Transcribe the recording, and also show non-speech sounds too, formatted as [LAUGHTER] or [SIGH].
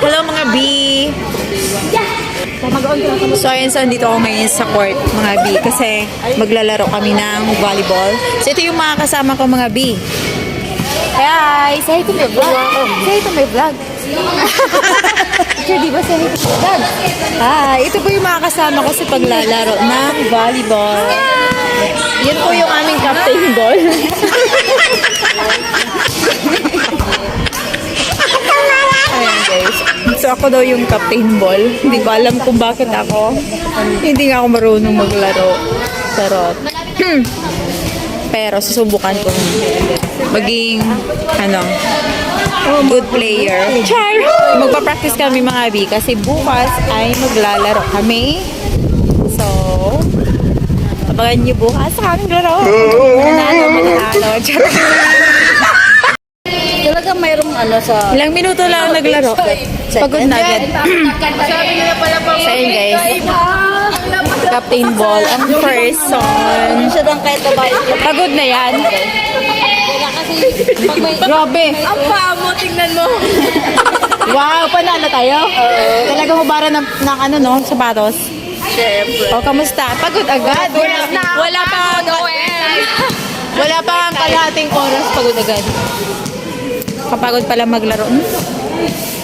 Hello mga B! So ayun, so dito ako ngayon sa court mga B kasi maglalaro kami ng volleyball. So ito yung mga kasama ko mga B. Hi! Say hi to my vlog. Say hi to my vlog. [LAUGHS] Sure, di ba say hi to my vlog? Hi! Ito po yung mga kasama ko sa paglalaro ng volleyball. Yan po yung aming captain ball. Ako daw yung captain ball. Hindi ko alam kung bakit ako. Hindi nga ako marunong maglaro. Charot. [CLEARS THROAT] Pero susubukan ko maging ano good player. Char! Magpa-practice kami mga bi kasi bukas ay maglalaro kami. So, abangan niyo bukas sa aming laro. Mananalo, mananalo. [LAUGHS] Charot. Talaga mayroong ano sa... Ilang minuto lang naglaro. Pagod na agad. [CLEARS THROAT] So, ayun guys. Captain Ball, ang person. Siya lang kahit. Pagod na yan. Grabe. Ang paa mo, tingnan mo. Wow, panalo tayo. Talaga hubaran ng, ng ano no, sapatos. Siyempre. O, kamusta? Pagod agad. Wala, wala pa Wala pa ang kalahating oras, pagod agad. Kapagod pala maglaro. Hmm?